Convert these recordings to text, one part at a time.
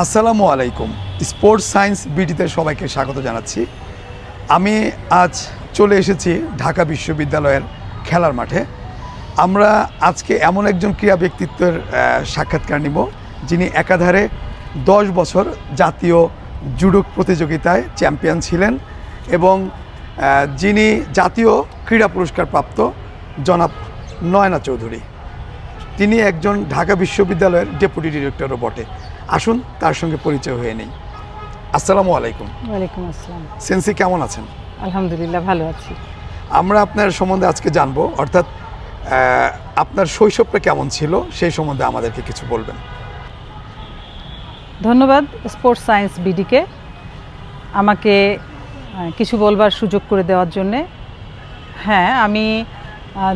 আসসালামু আলাইকুম। Sports science বিডিতে সবাইকে স্বাগত জানাচ্ছি। আমি আজ চলে এসেছি ঢাকা বিশ্ববিদ্যালয়ের খেলার মাঠে। আমরা আজকে এমন একজন ক্রীড়া ব্যক্তিত্বের সাক্ষাৎকার নিব, যিনি একাধারে দশ বছর জাতীয় জুডো প্রতিযোগিতায় চ্যাম্পিয়ন ছিলেন এবং যিনি জাতীয় ক্রীড়া পুরস্কার প্রাপ্ত জনাব নয়না চৌধুরী। তিনি একজন ঢাকা বিশ্ববিদ্যালয়ের ডেপুটি ডিরেক্টরও বটে। আসুন তার সঙ্গে পরিচয় হয়ে নেই। আসসালামু আলাইকুম। ওয়ালাইকুম আসসালাম। সেন্সি কেমন আছেন? আলহামদুলিল্লাহ ভালো আছি। আমরা আপনার সম্বন্ধে আজকে জানব অর্থাৎ আপনার শৈশবটা কেমন ছিল সেই সম্বন্ধে আমাদেরকে কিছু বলবেন। ধন্যবাদ স্পোর্টস সায়েন্স বিডিকে আমাকে কিছু বলবার সুযোগ করে দেওয়ার জন্যে। হ্যাঁ আমি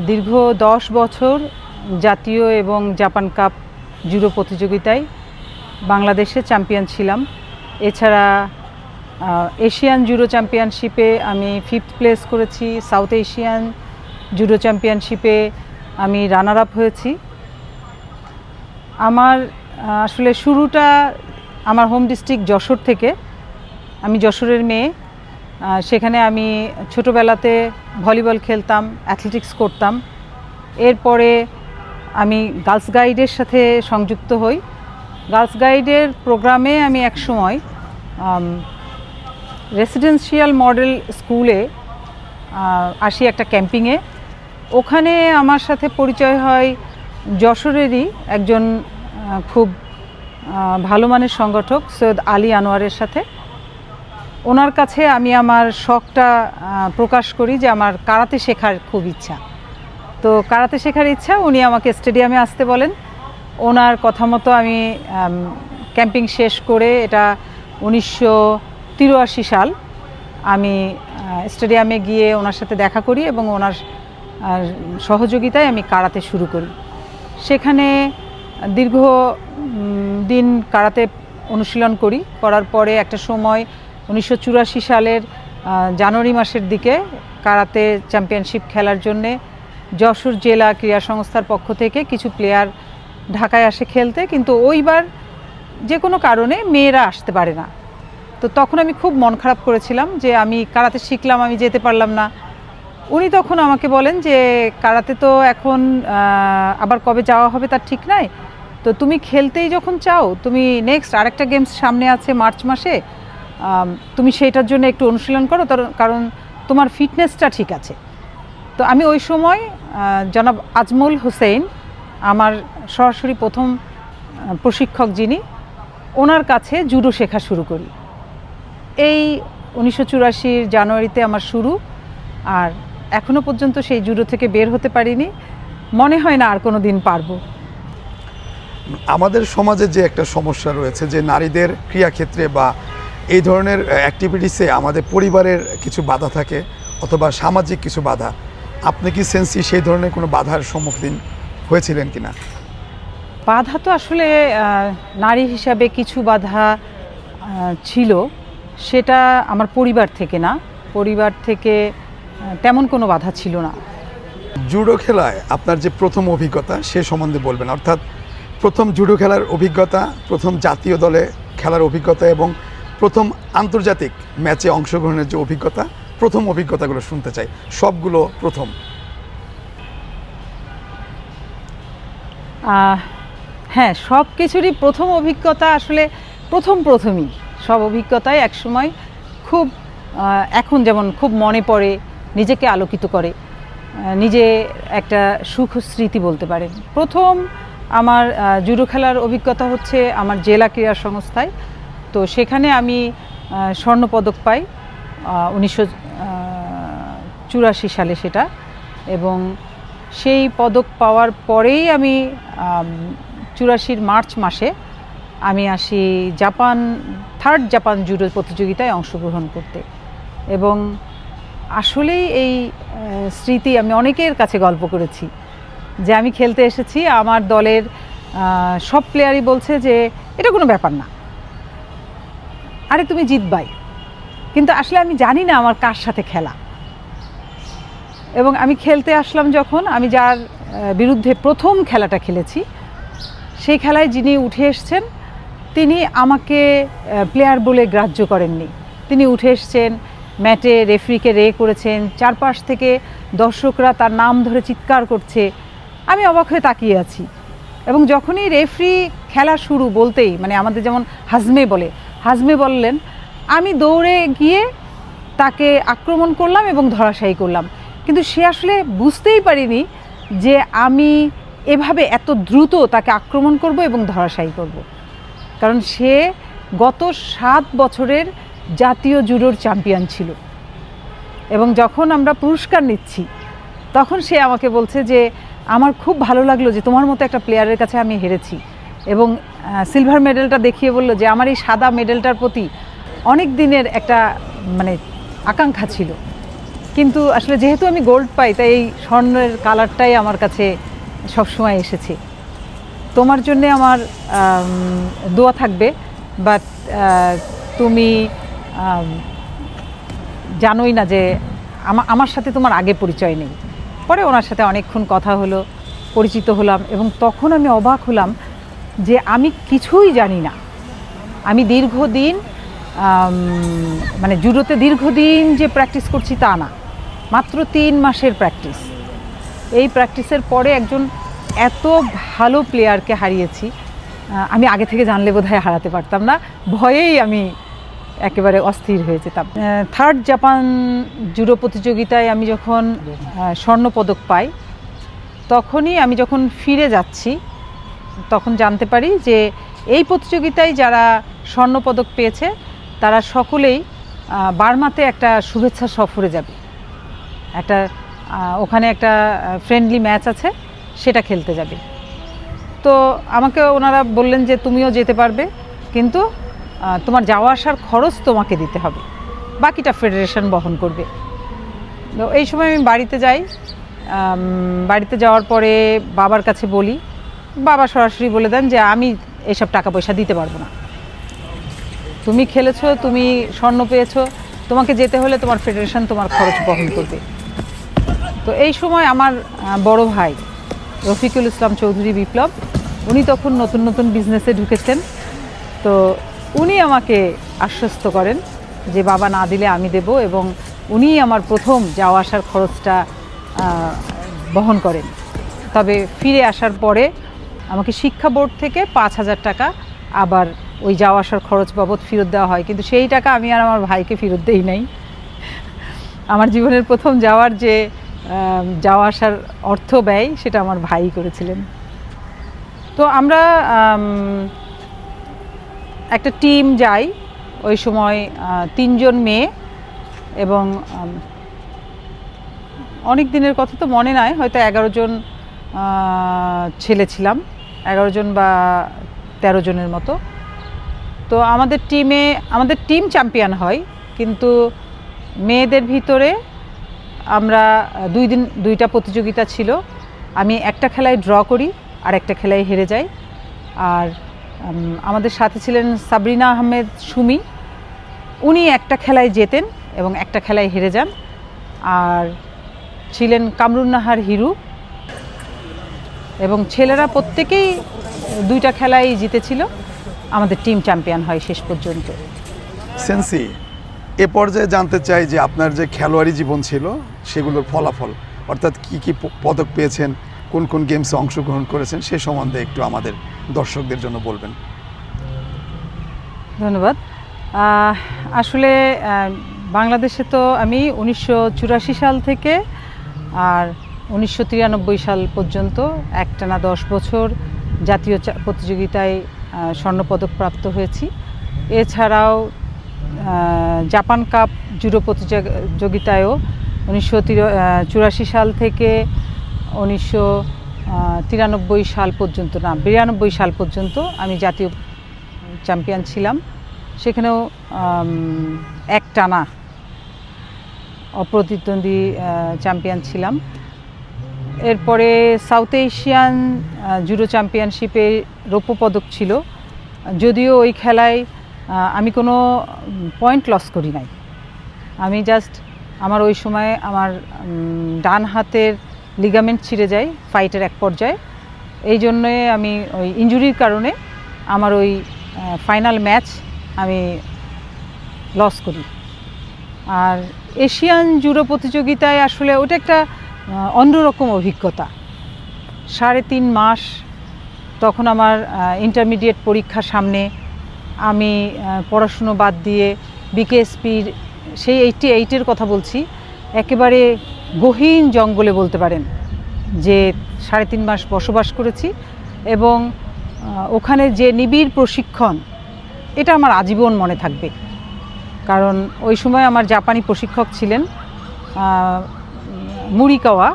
দীর্ঘ দশ বছর জাতীয় এবং জাপান কাপ জুডো প্রতিযোগিতায় বাংলাদেশে চ্যাম্পিয়ন ছিলাম। এছাড়া এশিয়ান জুডো চ্যাম্পিয়নশিপে আমি ফিফথ প্লেস করেছি সাউথ এশিয়ান জুডো চ্যাম্পিয়নশিপে আমি রানার আপ হয়েছি। আমার আসলে শুরুটা আমার হোম ডিস্ট্রিক্ট যশোর থেকে। আমি যশোরের মেয়ে। সেখানে আমি ছোটোবেলাতে ভলিবল খেলতাম অ্যাথলেটিক্স করতাম। এরপরে আমি গার্লস গাইডের সাথে সংযুক্ত হই। গার্লস গাইডের প্রোগ্রামে আমি একসময় রেসিডেন্সিয়াল মডেল স্কুলে আসি একটা ক্যাম্পিংয়ে ওখানে আমার সাথে পরিচয় হয় যশোরেরই একজন খুব ভালো মানের সংগঠক সৈয়দ আলী আনোয়ারের সাথে। ওনার কাছে আমি আমার শখটা প্রকাশ করি যে আমার কারাতে শেখার খুব ইচ্ছা। তো কারাতে শেখার ইচ্ছা উনি আমাকে স্টেডিয়ামে আসতে বলেন। ওনার কথা মতো আমি ক্যাম্পিং শেষ করে এটা উনিশশো তিরাশি সাল আমি স্টেডিয়ামে গিয়ে ওনার সাথে দেখা করি এবং ওনার সহযোগিতায় আমি কারাতে শুরু করি। সেখানে দীর্ঘ দিন কারাতে অনুশীলন করি। করার পরে একটা সময় উনিশশো চুরাশি সালের জানুয়ারি মাসের দিকে কারাতে চ্যাম্পিয়নশিপ খেলার জন্যে যশোর জেলা ক্রীড়া সংস্থার পক্ষ থেকে কিছু প্লেয়ার ঢাকায় আসে খেলতে, কিন্তু ওইবার যে কোনো কারণে মেয়েরা আসতে পারে না। তো তখন আমি খুব মন খারাপ করেছিলাম যে আমি কারাতে শিখলাম, আমি যেতে পারলাম না। উনি তখন আমাকে বলেন যে, কারাতে তো এখন আবার কবে যাওয়া হবে তার ঠিক নাই। তো তুমি খেলতেই যখন চাও, তুমি নেক্সট আরেকটা গেমস সামনে আছে মার্চ মাসে তুমি সেইটার জন্য একটু অনুশীলন করো কারণ তোমার ফিটনেসটা ঠিক আছে। তো আমি ওই সময় জনাব আজমল হোসেন আমার সরাসরি প্রথম প্রশিক্ষক যিনি, ওনার কাছে জুডো শেখা শুরু করি। এই উনিশশো চুরাশির জানুয়ারিতে আমার শুরু, আর এখনও পর্যন্ত সেই জুডো থেকে বের হতে পারিনি। মনে হয় না আর কোনো দিন পারব। আমাদের সমাজে যে একটা সমস্যা রয়েছে, যে নারীদের ক্রিয়াক্ষেত্রে বা এই ধরনের অ্যাক্টিভিটিসে আমাদের পরিবারের কিছু বাধা থাকে, অথবা সামাজিক কিছু বাধা, আপনি কি সেন্সি সেই ধরনের কোনো বাধার সম্মুখীন হয়েছিলেন কিনা? বাধা তো আসলে নারী হিসাবে কিছু বাধা ছিল। সেটা আমার পরিবার থেকে না। পরিবার থেকে তেমন কোনো বাধা ছিল না। জুডো খেলায় আপনার যে প্রথম অভিজ্ঞতা সে সম্বন্ধে বলবেন। অর্থাৎ প্রথম জুডো খেলার অভিজ্ঞতা প্রথম জাতীয় দলে খেলার অভিজ্ঞতা এবং প্রথম আন্তর্জাতিক ম্যাচে অংশগ্রহণের যে অভিজ্ঞতা প্রথম অভিজ্ঞতাগুলো শুনতে চাই। সবগুলো প্রথম। হ্যাঁ সব কিছুরই প্রথম অভিজ্ঞতা আসলে প্রথম প্রথমই। সব অভিজ্ঞতাই একসময় খুব এখন যেমন খুব মনে পড়ে, নিজেকে আলোকিত করে নিজে একটা সুখ স্মৃতি বলতে পারেন। প্রথম আমার জুডো খেলার অভিজ্ঞতা হচ্ছে আমার জেলা ক্রীড়া সংস্থায়। তো সেখানে আমি স্বর্ণপদক পাই উনিশশো চুরাশি সালে সেটা। এবং সেই পদক পাওয়ার পরেই আমি চুরাশির মার্চ মাসে আমি আসি জাপান, থার্ড জাপান জুডো প্রতিযোগিতায় অংশগ্রহণ করতে। এবং আসলেই এই স্মৃতি আমি অনেকের কাছে গল্প করেছি যে আমি খেলতে এসেছি, আমার দলের সব প্লেয়ারই বলছে যে এটা কোনো ব্যাপার না। আরে তুমি জিতবাই। কিন্তু আসলে আমি জানি না আমার কার সাথে খেলা। এবং আমি খেলতে আসলাম যখন আমি যার বিরুদ্ধে প্রথম খেলাটা খেলেছি, সেই খেলায় যিনি উঠে এসছেন, তিনি আমাকে প্লেয়ার বলে গ্রাহ্য করেননি। তিনি উঠে এসছেন, ম্যাটে রেফরিকে রে করেছেন, চারপাশ থেকে দর্শকরা তার নাম ধরে চিৎকার করছে। আমি অবাক হয়ে তাকিয়ে আছি। এবং যখনই রেফরি খেলা শুরু বলতেই মানে আমাদের যেমন হাজমে বলে, হাজমে বললেন, আমি দৌড়ে গিয়ে তাকে আক্রমণ করলাম এবং ধরাশায়ী করলাম। কিন্তু সে আসলে বুঝতেই পারিনি যে আমি এভাবে এত দ্রুত তাকে আক্রমণ করব এবং ধরাশায়ী করব। কারণ সে গত সাত বছরের জাতীয় জুডোর চ্যাম্পিয়ন ছিল। এবং যখন আমরা পুরস্কার নিচ্ছি, তখন সে আমাকে বলছে যে, আমার খুব ভালো লাগল যে তোমার মতো একটা প্লেয়ারের কাছে আমি হেরেছি। এবং সিলভার মেডেলটা দেখিয়ে বলল যে, আমার এই সাদা মেডেলটার প্রতি অনেক দিনের একটা মানে আকাঙ্ক্ষা ছিল। কিন্তু আসলে যেহেতু আমি গোল্ড পাই, তাই এই স্বর্ণের কালারটাই আমার কাছে সবসময় এসেছে। তোমার জন্যে আমার দোয়া থাকবে বাট তুমি জানোই না যে আমা- আমার সাথে তোমার আগে পরিচয় নেই। পরে ওনার সাথে অনেকক্ষণ কথা হলো, পরিচিত হলাম এবং তখন আমি অবাক হলাম যে আমি কিছুই জানি না। আমি দীর্ঘদিন মানে জুডোতে দীর্ঘদিন যে প্র্যাকটিস করছি তা না। মাত্র তিন মাসের প্র্যাকটিস এই প্র্যাকটিসের পরে একজন এত ভালো প্লেয়ারকে হারিয়েছি আমি আগে থেকে জানলে বোধহয় হারাতে পারতাম না। ভয়েই আমি একেবারে অস্থির হয়ে যেতাম। থার্ড জাপান জুডো প্রতিযোগিতায় আমি যখন স্বর্ণপদক পাই, তখনই আমি যখন ফিরে যাচ্ছি, তখন জানতে পারি যে এই প্রতিযোগিতায় যারা স্বর্ণপদক পেয়েছে, তারা সকলেই বার্মাতে একটা শুভেচ্ছা সফরে যাবে। একটা ওখানে একটা ফ্রেন্ডলি ম্যাচ আছে, সেটা খেলতে যাবে। তো আমাকে ওনারা বললেন যে তুমিও যেতে পারবে, কিন্তু তোমার যাওয়া আসার খরচ তোমাকে দিতে হবে। বাকিটা ফেডারেশন বহন করবে। তো এই সময় আমি বাড়িতে যাই বাড়িতে যাওয়ার পরে বাবার কাছে বলি, বাবা সরাসরি বলে দেন যে আমি এসব টাকা পয়সা দিতে পারব না। তুমি খেলেছো, তুমি স্বর্ণ পেয়েছ, তোমাকে যেতে হলে তোমার ফেডারেশন তোমার খরচ বহন করবে। তো এই সময় আমার বড় ভাই রফিকুল ইসলাম চৌধুরী বিপ্লব, উনি তখন নতুন নতুন বিজনেসে ঢুকেছেন। তো উনি আমাকে আশ্বস্ত করেন যে বাবা না দিলে আমি দেব এবং উনি আমার প্রথম যাওয়া আসার খরচটা বহন করেন। তবে ফিরে আসার পরে আমাকে শিক্ষা বোর্ড থেকে পাঁচ হাজার টাকা আবার ওই যাওয়া আসার খরচ বাবদ ফেরত দেওয়া হয়। কিন্তু সেই টাকা আমি আর আমার ভাইকে ফেরত দেই নাই। আমার জীবনের প্রথম যাওয়ার যে যাওয়া আসার অর্থ ব্যয় সেটা আমার ভাই করেছিলেন। তো আমরা একটা টিম যাই ওই সময় তিনজন মেয়ে এবং অনেক দিনের কথা তো মনে নাই, হয়তো এগারো জন ছেলে ছিলাম, এগারো জন বা তেরো জনের মতো। তো আমাদের টিমে, আমাদের টিম চ্যাম্পিয়ন হয়, কিন্তু মেয়েদের ভিতরে আমরা দুই দিন, দুইটা প্রতিযোগিতা ছিল। আমি একটা খেলায় ড্র করি আর একটা খেলায় হেরে যাই। আর আমাদের সাথে ছিলেন সাবরিনা আহমেদ সুমি। উনি একটা খেলায় জেতেন এবং একটা খেলায় হেরে যান। আর ছিলেন কামরুন নাহার হিরু। এবং ছেলেরা প্রত্যেকেই দুইটা খেলাই জিতেছিল। আমাদের টিম চ্যাম্পিয়ন হয় শেষ পর্যন্ত। সেন্সি, এ পর্যায়ে জানতে চাই যে আপনার যে খেলোয়াড়ি জীবন ছিল সেগুলোর ফলাফল, অর্থাৎ কি কি পদক পেয়েছেন, কোন কোন গেমসে অংশগ্রহণ করেছেন, সে সম্বন্ধে একটু আমাদের দর্শকদের জন্য বলবেন। ধন্যবাদ। আসলে বাংলাদেশে তো আমি উনিশশো চুরাশি সাল থেকে আর উনিশশো তিরানব্বই সাল পর্যন্ত একটানা দশ বছর জাতীয় প্রতিযোগিতায় স্বর্ণপদক প্রাপ্ত হয়েছি। এছাড়াও জাপান কাপ জুডো প্রতিযোগিতায়ও উনিশশো চুরাশি সাল থেকে উনিশশো তিরানব্বই সাল পর্যন্ত, না, বিরানব্বই সাল পর্যন্ত আমি জাতীয় চ্যাম্পিয়ন ছিলাম। সেখানেও এক টানা অপ্রতিদ্বন্দ্বী চ্যাম্পিয়ন ছিলাম। এরপরে সাউথ এশিয়ান জুডো চ্যাম্পিয়নশিপে রৌপ্য পদক ছিল। যদিও ওই খেলায় আমি কোনো পয়েন্ট লস করি নাই। আমি জাস্ট আমার ওই সময় আমার ডান হাতের লিগামেন্ট ছিঁড়ে যায় ফাইটের এক পর্যায়ে। এই জন্যে আমি ওই ইঞ্জুরির কারণে আমার ওই ফাইনাল ম্যাচ আমি লস করি। আর এশিয়ান জুডো প্রতিযোগিতায় আসলে ওটা একটা অন্যরকম অভিজ্ঞতা। সাড়ে তিন মাস তখন আমার ইন্টারমিডিয়েট পরীক্ষার সামনে আমি পড়াশুনো বাদ দিয়ে বিকেএসপির সেই এইটটি এইটের কথা বলছি, একেবারে গহীন জঙ্গলে বলতে পারেন, যে সাড়ে তিন মাস বসবাস করেছি এবং ওখানে যে নিবিড় প্রশিক্ষণ, এটা আমার আজীবন মনে থাকবে। কারণ ওই সময় আমার জাপানি প্রশিক্ষক ছিলেন মুরিকাওয়া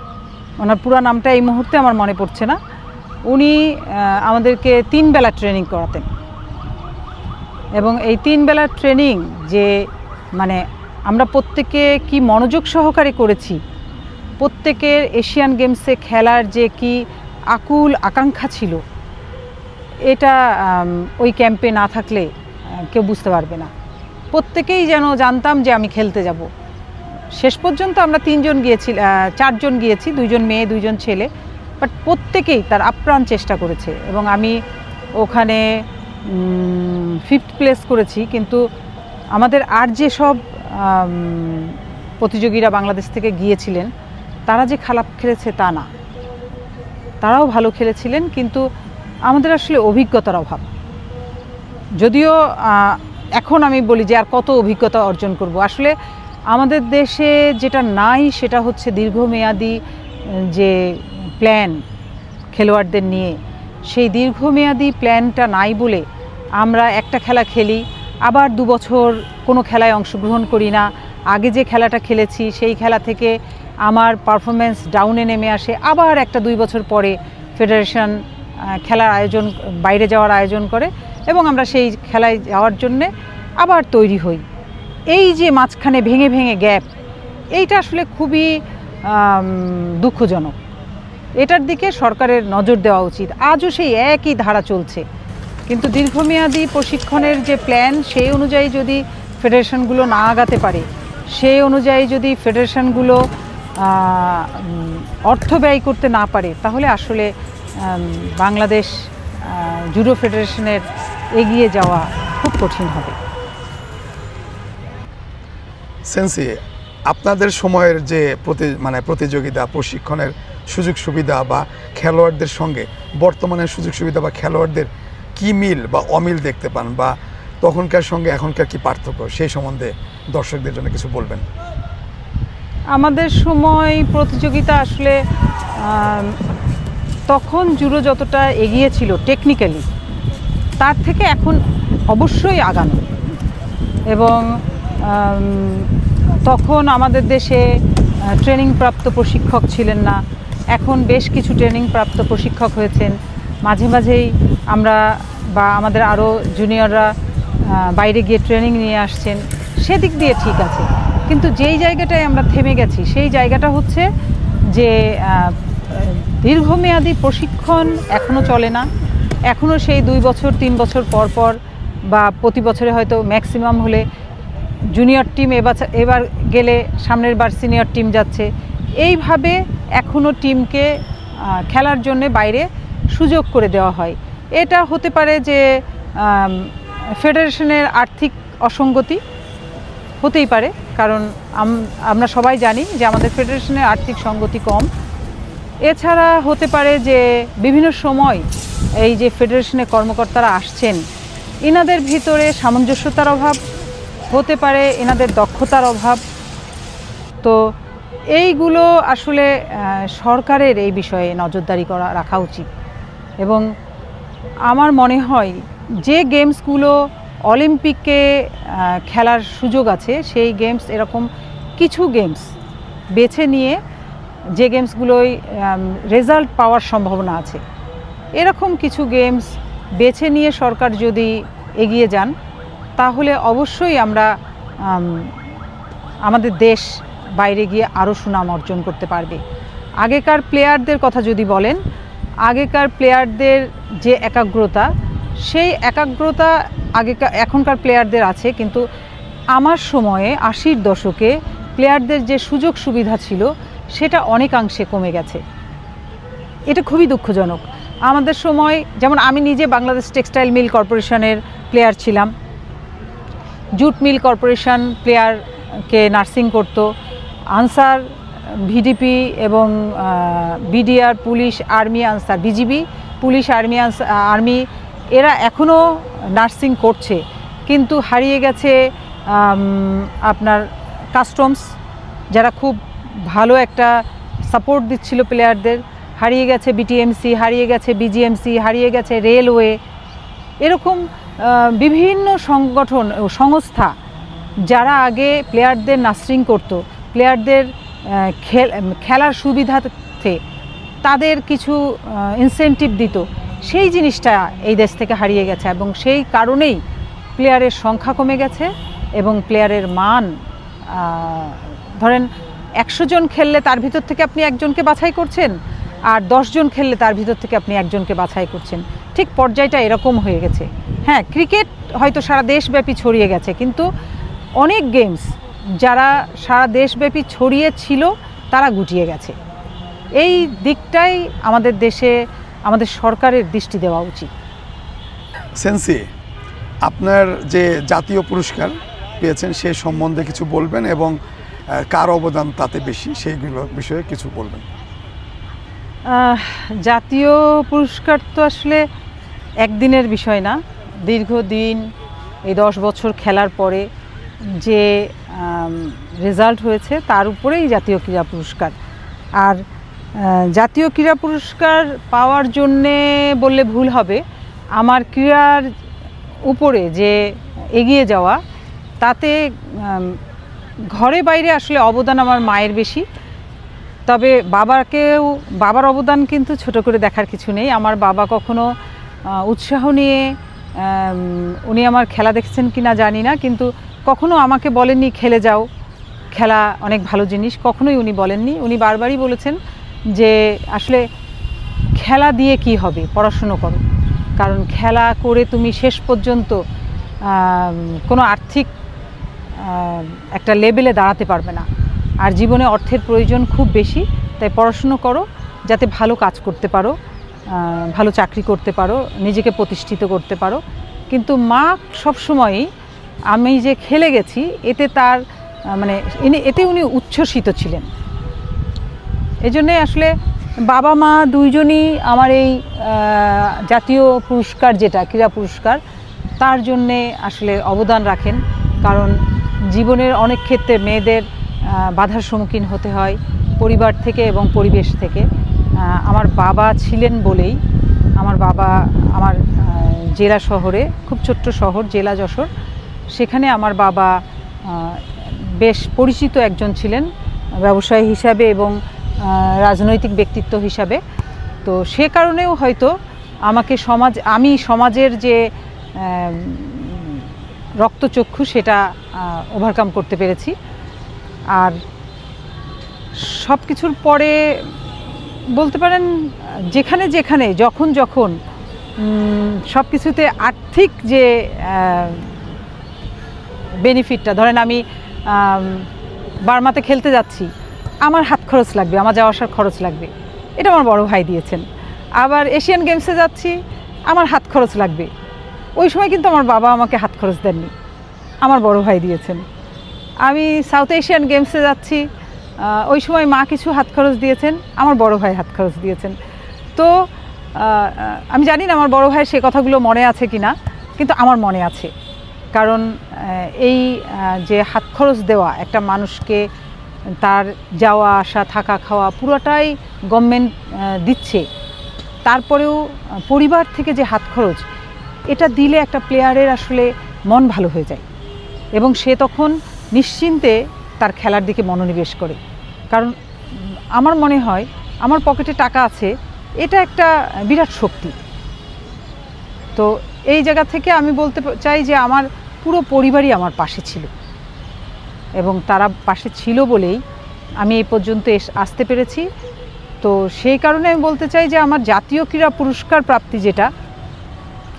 ওনার পুরো নামটা এই মুহূর্তে আমার মনে পড়ছে না। উনি আমাদেরকে তিন বেলা ট্রেনিং করাতেন। এবং এই তিন বেলার ট্রেনিং যে মানে আমরা প্রত্যেকে কি মনোযোগ সহকারে করেছি? প্রত্যেকের এশিয়ান গেমসে খেলার যে কি আকুল আকাঙ্ক্ষা ছিল, এটা ওই ক্যাম্পে না থাকলে কেউ বুঝতে পারবে না। প্রত্যেকেই যেন জানতাম যে আমি খেলতে যাব। শেষ পর্যন্ত আমরা তিনজন গিয়েছি চারজন গিয়েছি, দুইজন মেয়ে, দুইজন ছেলে, বাট প্রত্যেকেই তার আপ্রাণ চেষ্টা করেছে এবং আমি ওখানে ফিফথ প্লেস করেছি। কিন্তু আমাদের আর যে সব প্রতিযোগীরা বাংলাদেশ থেকে গিয়েছিলেন, তারা যে খারাপ খেলেছে তা না। তারাও ভালো খেলেছিলেন, কিন্তু আমাদের আসলে অভিজ্ঞতার অভাব। যদিও এখন আমি বলি যে আর কত অভিজ্ঞতা অর্জন করব। আসলে আমাদের দেশে যেটা নাই সেটা হচ্ছে দীর্ঘমেয়াদী যে প্ল্যান খেলোয়াড়দের নিয়ে। সেই দীর্ঘমেয়াদী প্ল্যানটা নাই বলে আমরা একটা খেলা খেলি আবার দু বছর কোনো খেলায় অংশগ্রহণ করি না। আগে যে খেলাটা খেলেছি, সেই খেলা থেকে আমার পারফরমেন্স ডাউনে নেমে আসে। আবার একটা দুই বছর পরে ফেডারেশন খেলার আয়োজন, বাইরে যাওয়ার আয়োজন করে এবং আমরা সেই খেলায় যাওয়ার জন্যে আবার তৈরি হই। এই যে মাঝখানে ভেঙে ভেঙে গ্যাপ এইটা আসলে খুবই দুঃখজনক। এটার দিকে সরকারের নজর দেওয়া উচিত। আজও সেই একই ধারা চলছে। কিন্তু দীর্ঘমেয়াদী প্রশিক্ষণের যে প্ল্যান সেই অনুযায়ী যদি ফেডারেশনগুলো না আগাতে পারে, সেই অনুযায়ী যদি ফেডারেশনগুলো অর্থ ব্যয় করতে না পারে, তাহলে আসলে বাংলাদেশ জুডো ফেডারেশনের এগিয়ে যাওয়া খুব কঠিন হবে। সেন্সি, আপনাদের সময়ের যে প্রতি মানে প্রতিযোগিতা, প্রশিক্ষণের সুযোগ সুবিধা বা খেলোয়াড়দের সঙ্গে বর্তমানের সুযোগ সুবিধা বা খেলোয়াড়দের কি মিল বা অমিল দেখতে পান বা তখনকার সঙ্গে এখনকার কি পার্থক্য সেই সম্বন্ধে দর্শকদের জন্য কিছু বলবেন? আমাদের সময় প্রতিযোগিতা আসলে তখন জুডো যতটা এগিয়ে ছিল টেকনিক্যালি, তার থেকে এখন অবশ্যই আগানো। এবং তখন আমাদের দেশে ট্রেনিং প্রাপ্ত প্রশিক্ষক ছিলেন না। এখন বেশ কিছু ট্রেনিং প্রাপ্ত প্রশিক্ষক হয়েছেন। মাঝে মাঝেই আমরা বা আমাদের আরও জুনিয়ররা বাইরে গিয়ে ট্রেনিং নিয়ে আসছেন, সেদিক দিয়ে ঠিক আছে। কিন্তু যেই জায়গাটায় আমরা থেমে গেছি, সেই জায়গাটা হচ্ছে যে দীর্ঘমেয়াদী প্রশিক্ষণ এখনও চলে না। এখনও সেই দুই বছর, তিন বছর পর পর বা প্রতি বছরে হয়তো ম্যাক্সিমাম হলে জুনিয়র টিম এবার এবার গেলে সামনের বার সিনিয়র টিম যাচ্ছে। এইভাবে এখনও টিমকে খেলার জন্য বাইরে সুযোগ করে দেওয়া হয়। এটা হতে পারে যে ফেডারেশনের আর্থিক অসঙ্গতি হতেই পারে, কারণ আমরা সবাই জানি যে আমাদের ফেডারেশনের আর্থিক সঙ্গতি কম। এছাড়া হতে পারে যে, বিভিন্ন সময় এই যে ফেডারেশনে কর্মকর্তারা আসছেন এনাদের ভিতরে সামঞ্জস্যতার অভাব হতে পারে এনাদের দক্ষতার অভাব। তো এইগুলো আসলে সরকারের এই বিষয়ে নজরদারি করা, রাখা উচিত। এবং আমার মনে হয় যে গেমসগুলো অলিম্পিকে খেলার সুযোগ আছে, সেই গেমস এরকম কিছু গেমস বেছে নিয়ে যে গেমসগুলোই রেজাল্ট পাওয়ার সম্ভাবনা আছে। এরকম কিছু গেমস বেছে নিয়ে সরকার যদি এগিয়ে যান, তাহলে অবশ্যই আমরা আমাদের দেশ বাইরে গিয়ে আরও সুনাম অর্জন করতে পারবে। আগেকার প্লেয়ারদের কথা যদি বলেন আগেকার প্লেয়ারদের যে একাগ্রতা, সেই একাগ্রতা আগেকার এখনকার প্লেয়ারদের আছে, কিন্তু আমার সময়ে আশির দশকে প্লেয়ারদের যে সুযোগ সুবিধা ছিল, সেটা অনেকাংশে কমে গেছে। এটা খুবই দুঃখজনক। আমাদের সময়, যেমন আমি নিজে বাংলাদেশ টেক্সটাইল মিল কর্পোরেশনের প্লেয়ার ছিলাম। জুট মিল কর্পোরেশন প্লেয়ারকে নার্সিং করতো। আনসার ভিডিপি এবং BDR, police, army, Ansar, BGB, police, army army, এরা এখনও নার্সিং করছে। কিন্তু হারিয়ে গেছে আপনার কাস্টমস, যারা খুব ভালো একটা সাপোর্ট দিচ্ছিল প্লেয়ারদের। হারিয়ে গেছে বিটিএমসি, হারিয়ে গেছে বিজিএমসি, হারিয়ে গেছে রেলওয়ে। এরকম বিভিন্ন সংগঠন সংস্থা, যারা আগে প্লেয়ারদের নার্সিং করতো, প্লেয়ারদের খেলার সুবিধার্থে তাদের কিছু ইনসেনটিভ দিত। সেই জিনিসটা এই দেশ থেকে হারিয়ে গেছে এবং সেই কারণেই প্লেয়ারের সংখ্যা কমে গেছে এবং প্লেয়ারের মান ধরেন একশো জন খেললে তার ভিতর থেকে আপনি একজনকে বাছাই করছেন আর জন খেললে তার ভিতর থেকে আপনি একজনকে বাছাই করছেন। ঠিক পর্যায়টা এরকম হয়ে গেছে। হ্যাঁ ক্রিকেট হয়তো সারা দেশব্যাপী ছড়িয়ে গেছে, কিন্তু অনেক গেমস যারা সারা দেশব্যাপী ছড়িয়ে ছিল তারা গুটিয়ে গেছে। এই দিকটাই আমাদের দেশে আমাদের সরকারের দৃষ্টি দেওয়া উচিত। সেন্সি আপনার যে জাতীয় পুরস্কার পেয়েছেন সে সম্বন্ধে কিছু বলবেন এবং কার অবদান তাতে বেশি সেইগুলো বিষয়ে কিছু বলবেন? জাতীয় পুরস্কার তো আসলে একদিনের বিষয় না। দীর্ঘদিন এই দশ বছর খেলার পরে যে রেজাল্ট হয়েছে তার উপরেই জাতীয় ক্রীড়া পুরস্কার। আর জাতীয় ক্রীড়া পুরস্কার পাওয়ার জন্যে বললে ভুল হবে। আমার ক্রীড়ার উপরে যে এগিয়ে যাওয়া, তাতে ঘরে বাইরে আসলে অবদান আমার মায়ের বেশি। তবে বাবাকেও, বাবার অবদান কিন্তু ছোট করে দেখার কিছু নেই। আমার বাবা কখনো উৎসাহ নিয়ে উনি আমার খেলা দেখছেন কি না জানি না। কিন্তু কখনো আমাকে বলেননি খেলে যাও। খেলা অনেক ভালো জিনিস, কখনোই উনি বলেননি। উনি বারবারই বলেছেন যে আসলে খেলা দিয়ে কি হবে? পড়াশুনো করো। কারণ খেলা করে তুমি শেষ পর্যন্ত কোনো আর্থিক একটা লেভেলে দাঁড়াতে পারবে না। আর জীবনে অর্থের প্রয়োজন খুব বেশি, তাই পড়াশুনো করো যাতে ভালো কাজ করতে পারো ভালো চাকরি করতে পারো, নিজেকে প্রতিষ্ঠিত করতে পারো। কিন্তু মা সবসময়ই আমি যে খেলে গেছি, এতে তার মানে ইনি- এতে উনি উচ্ছ্বসিত ছিলেন। এই জন্যে আসলে বাবা মা দুইজনই আমার এই জাতীয় পুরস্কার যেটা, ক্রীড়া পুরস্কার, তার জন্যে আসলে অবদান রাখেন। কারণ জীবনের অনেক ক্ষেত্রে মেয়েদের বাধার সম্মুখীন হতে হয় পরিবার থেকে এবং পরিবেশ থেকে। আমার বাবা ছিলেন বলেই আমার বাবা আমার জেলা শহরে, খুব ছোট্ট শহর, জেলা যশোর। সেখানে আমার বাবা বেশ পরিচিত একজন ছিলেন ব্যবসায়ী হিসাবে এবং রাজনৈতিক ব্যক্তিত্ব হিসাবে। তো সে কারণেও হয়তো আমাকে সমাজ, আমি সমাজের যে রক্তচক্ষু সেটা ওভারকাম করতে পেরেছি। আর সব কিছুর পরে বলতে পারেন, যেখানে যেখানে, যখন যখন সব কিছুতে আর্থিক যে বেনিফিটটা ধরেন আমি বার্মাতে খেলতে যাচ্ছি, আমার হাত খরচ লাগবে, আমার যাওয়া আসার খরচ লাগবে। এটা আমার বড় ভাই দিয়েছেন। আবার এশিয়ান গেমসে যাচ্ছি, আমার হাত খরচ লাগবে। ওই সময় কিন্তু আমার বাবা আমাকে হাত খরচ দেননি। আমার বড় ভাই দিয়েছেন। আমি সাউথ এশিয়ান গেমসে যাচ্ছি ওই সময় মা কিছু হাত খরচ দিয়েছেন, আমার বড় ভাই হাত খরচ দিয়েছেন। তো আমি জানি না আমার বড় ভাই সে কথাগুলো মনে আছে কি না কিন্তু আমার মনে আছে। কারণ এই যে হাত খরচ দেওয়া একটা মানুষকে তার যাওয়া, আসা, থাকা, খাওয়া পুরোটাই গভর্নমেন্ট দিচ্ছে, তারপরেও পরিবার থেকে যে হাত খরচ, এটা দিলে একটা প্লেয়ারের আসলে মন ভালো হয়ে যায় এবং সে তখন নিশ্চিন্তে তার খেলার দিকে মনোনিবেশ করে। কারণ, আমার মনে হয়, আমার পকেটে টাকা আছে, এটা একটা বিরাট শক্তি। তো এই জায়গা থেকে আমি বলতে চাই যে আমার পুরো পরিবারই আমার পাশে ছিল। এবং তারা পাশে ছিল বলেই আমি এই পর্যন্ত এস- আসতে পেরেছি। তো সেই কারণে আমি বলতে চাই যে আমার জাতীয় ক্রীড়া পুরস্কার প্রাপ্তি যেটা,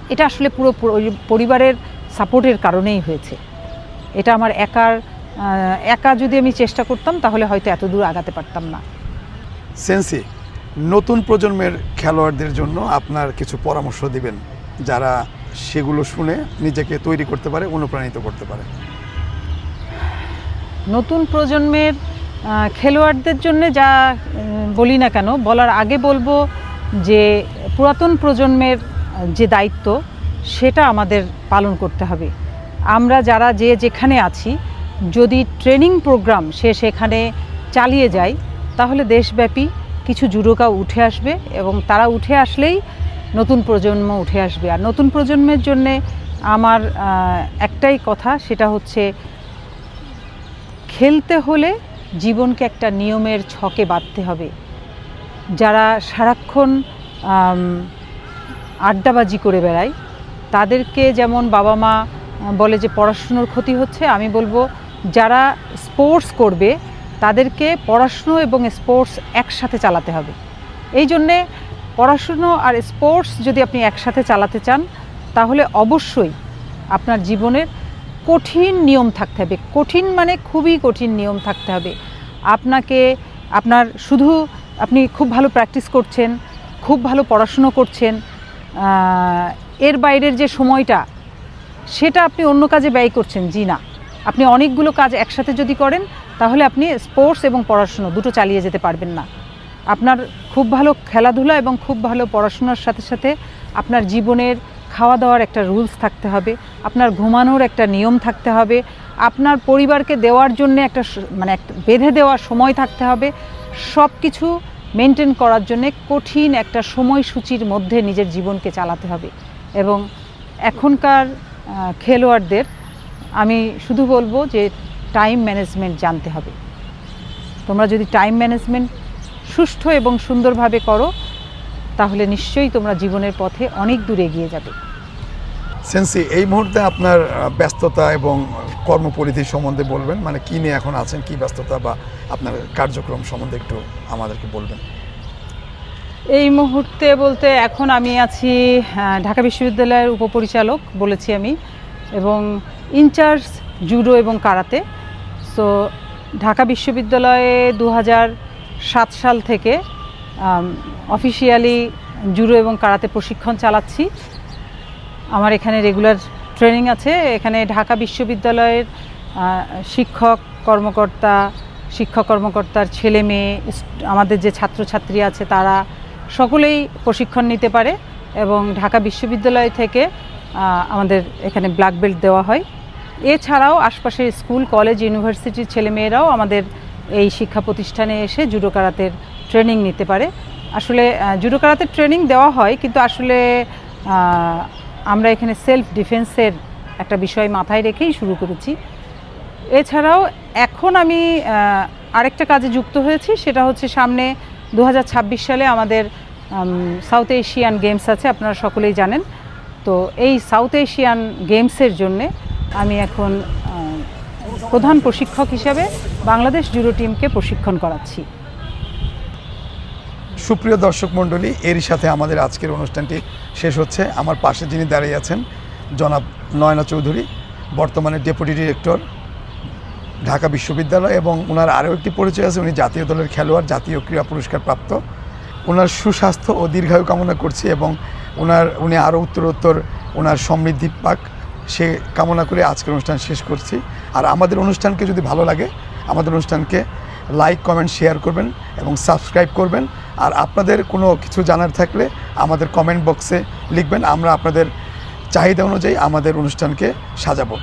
এটা আসলে পুরো পরিবারের সাপোর্টের কারণেই হয়েছে। এটা আমার একার একা যদি আমি চেষ্টা করতাম তাহলে হয়তো এত দূর আগাতে পারতাম না। সেন্সি, নতুন প্রজন্মের খেলোয়াড়দের জন্য আপনার কিছু পরামর্শ দিবেন যারা সেগুলো শুনে নিজেকে তৈরি করতে পারে, অনুপ্রাণিত করতে পারে। নতুন প্রজন্মের খেলোয়াড়দের জন্য যা বলি না কেন, বলার আগে বলব যে পুরাতন প্রজন্মের যে দায়িত্ব, সেটা আমাদের পালন করতে হবে। আমরা যারা যে যেখানে আছি, যদি ট্রেনিং প্রোগ্রাম সে সেখানে চালিয়ে যায়, তাহলে দেশব্যাপী কিছু জুডোকা উঠে আসবে এবং তারা উঠে আসলেই নতুন প্রজন্ম উঠে আসবে। আর নতুন প্রজন্মের জন্যে আমার একটাই কথা, সেটা হচ্ছে খেলতে হলে জীবনকে একটা নিয়মের ছকে বাঁধতে হবে। যারা সারাক্ষণ আড্ডাবাজি করে বেড়ায়, তাদেরকে যেমন বাবা মা বলে যে পড়াশুনোর ক্ষতি হচ্ছে, আমি বলব যারা স্পোর্টস করবে, তাদেরকে পড়াশুনো এবং স্পোর্টস একসাথে চালাতে হবে। এই জন্যে পড়াশুনো আর স্পোর্টস যদি আপনি একসাথে চালাতে চান, তাহলে অবশ্যই আপনার জীবনের কঠিন নিয়ম থাকতে হবে। কঠিন মানে খুবই কঠিন নিয়ম থাকতে হবে। আপনাকে, আপনার শুধু আপনি খুব ভালো প্র্যাকটিস করছেন, খুব ভালো পড়াশুনো করছেন এর বাইরের যে সময়টা, সেটা আপনি অন্য কাজে ব্যয় করছেন, জি না। আপনি অনেকগুলো কাজ একসাথে যদি করেন, তাহলে আপনি স্পোর্টস এবং পড়াশুনো দুটো চালিয়ে যেতে পারবেন না। আপনার খুব ভালো খেলাধুলা এবং খুব ভালো পড়াশোনার সাথে সাথে আপনার জীবনের খাওয়া দাওয়ার একটা রুলস থাকতে হবে, আপনার ঘুমানোর একটা নিয়ম থাকতে হবে, আপনার পরিবারকে দেওয়ার জন্য একটা মানে একটা বেঁধে দেওয়ার সময় থাকতে হবে সব কিছু মেনটেন করার জন্যে কঠিন একটা সময়সূচির মধ্যে নিজের জীবনকে চালাতে হবে। এবং এখনকার খেলোয়াড়দের আমি শুধু বলব যে টাইম ম্যানেজমেন্ট জানতে হবে। তোমরা যদি টাইম ম্যানেজমেন্ট সুষ্ঠু এবং সুন্দরভাবে করো তাহলে নিশ্চয়ই তোমরা জীবনের পথে অনেক দূর এগিয়ে যাবে। সেন্সি এই মুহূর্তে আপনার ব্যস্ততা এবং কর্মপরিধি সম্বন্ধে বলবেন মানে কি নিয়ে এখন আছেন কি ব্যস্ততা বা আপনার কার্যক্রম সম্বন্ধে একটু আমাদেরকে বলবেন? এই মুহূর্তে বলতে এখন আমি আছি ঢাকা বিশ্ববিদ্যালয়ের উপপরিচালক বলেছি আমি এবং ইনচার্জ জুডো এবং কারাতে। সো ঢাকা বিশ্ববিদ্যালয়ে দু হাজার সাত সাল থেকে অফিসিয়ালি জুডো এবং কারাতে প্রশিক্ষণ চালাচ্ছি। আমার এখানে রেগুলার ট্রেনিং আছে। এখানে ঢাকা বিশ্ববিদ্যালয়ের শিক্ষক, কর্মকর্তা, শিক্ষক কর্মকর্তার ছেলে মেয়ে আমাদের যে ছাত্রছাত্রী আছে তারা সকলেই প্রশিক্ষণ নিতে পারে এবং ঢাকা বিশ্ববিদ্যালয় থেকে আমাদের এখানে ব্ল্যাক বেল্ট দেওয়া হয়। এছাড়াও আশপাশের স্কুল কলেজ ইউনিভার্সিটির ছেলেমেয়েরাও আমাদের এই শিক্ষা প্রতিষ্ঠানে এসে জুডো কারাতের ট্রেনিং নিতে পারে। আসলে জুডো কারাতের ট্রেনিং দেওয়া হয়, কিন্তু আসলে আমরা এখানে সেলফ ডিফেন্সের একটা বিষয় মাথায় রেখেই শুরু করেছি। এছাড়াও, এখন আমি আরেকটা কাজে যুক্ত হয়েছি, সেটা হচ্ছে সামনে দু হাজার ছাব্বিশ সালে আমাদের সাউথ এশিয়ান গেমস আছে, আপনারা সকলেই জানেন। তো এই সাউথ এশিয়ান গেমসের জন্যে আমি এখন প্রধান প্রশিক্ষক হিসাবে বাংলাদেশ জুডো টিমকে প্রশিক্ষণ করাচ্ছি। সুপ্রিয় দর্শক মণ্ডলী, এরই সাথে আমাদের আজকের অনুষ্ঠানটি শেষ হচ্ছে। আমার পাশে যিনি দাঁড়িয়ে আছেন, জনাব নয়না চৌধুরী, বর্তমানে ডেপুটি ডিরেক্টর, ঢাকা বিশ্ববিদ্যালয় এবং ওনার আরও একটি পরিচয় আছে, উনি জাতীয় দলের খেলোয়াড়, জাতীয় ক্রীড়া পুরস্কার প্রাপ্ত ওনার সুস্বাস্থ্য ও দীর্ঘায়ু কামনা করছি এবং ওনার উনি আরও উত্তরোত্তর ওনার সমৃদ্ধি পাক। সে কামনা করে আজকের অনুষ্ঠান শেষ করছি। আর আমাদের অনুষ্ঠানকে যদি ভালো লাগে, আমাদের অনুষ্ঠানকে লাইক কমেন্ট শেয়ার করবেন এবং সাবস্ক্রাইব করবেন। আর আপনাদের কোনো কিছু জানার থাকলে আমাদের কমেন্ট বক্সে লিখবেন। আমরা আপনাদের চাহিদা অনুযায়ী আমাদের অনুষ্ঠানকে সাজাবো।